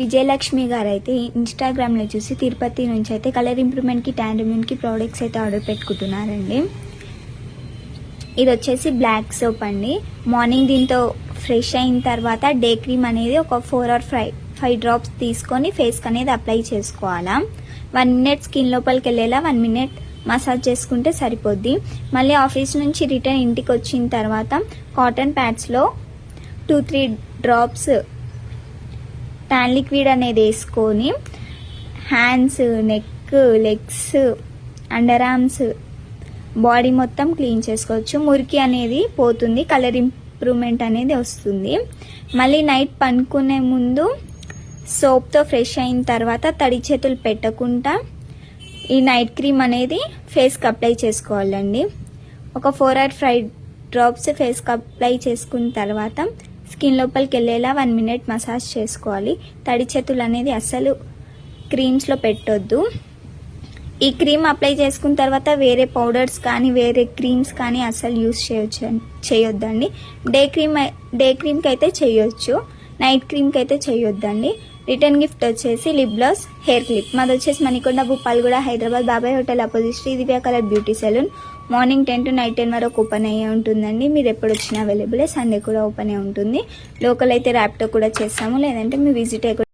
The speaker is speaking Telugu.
విజయలక్ష్మి గారు అయితే ఇన్స్టాగ్రామ్లో చూసి తిరుపతి నుంచి అయితే కలర్ ఇంప్రూవ్మెంట్కి కి ప్రోడక్ట్స్ అయితే ఆర్డర్ పెట్టుకుంటున్నారండి. ఇది వచ్చేసి బ్లాక్ సోప్ అండి. మార్నింగ్ దీంతో ఫ్రెష్ అయిన తర్వాత డే క్రీమ్ అనేది ఒక four or five five drops తీసుకొని ఫేస్కి అనేది అప్లై చేసుకోవాలా. వన్ మినిట్ స్కిన్ లోపలికి వెళ్ళేలా వన్ మినిట్ మసాజ్ చేసుకుంటే సరిపోద్ది. మళ్ళీ ఆఫీస్ నుంచి రిటర్న్ ఇంటికి వచ్చిన తర్వాత cotton ప్యాడ్స్లో two three drops tan liquid అనేది వేసుకొని hands neck legs under arms body మొత్తం క్లీన్ చేసుకోవచ్చు. మురికి అనేది పోతుంది కలర్ ఇంప్రూవ్మెంట్ అనేది వస్తుంది. మళ్ళీ నైట్ పనుకునే ముందు సోప్తో ఫ్రెష్ అయిన తర్వాత తడి చేతులు పెట్టకుండా ఈ నైట్ క్రీమ్ అనేది ఫేస్కి అప్లై చేసుకోవాలండి. ఒక ఫోర్ ఆర్ ఫైవ్ డ్రాప్స్ ఫేస్కి అప్లై చేసుకున్న తర్వాత స్కిన్ లోపలికి వెళ్ళేలా వన్ మినిట్ మసాజ్ చేసుకోవాలి. తడి చేతులు అనేది అస్సలు క్రీమ్స్లో పెట్టొద్దు. ఈ క్రీమ్ అప్లై చేసుకున్న తర్వాత వేరే పౌడర్స్ కానీ వేరే క్రీమ్స్ కానీ అస్సలు యూస్ చేయొచ్చు చేయొద్దండి. డే క్రీమ్ డే క్రీమ్కి అయితే చేయొచ్చు. నైట్ క్రీమ్కి అయితే చేయొద్దండి. రిటర్న్ గిఫ్ట్ వచ్చేసి లిప్ గ్లాస్ హెయిర్ క్లిప్. మాది వచ్చేసి Manikonda Bhupalguda Hyderabad Babai hotel opposite Shri Divya colour beauty salon. Morning ten to night ten వరకు ఓపెన్ అయ్యే ఉంటుందండి. మీరు ఎప్పుడు వచ్చినా అవైలబులే. సండే కూడా ఓపెన్ అయ్యి ఉంటుంది. లోకల్ అయితే ర్యాప్టో కూడా చేస్తాము. లేదంటే మీ విజిట్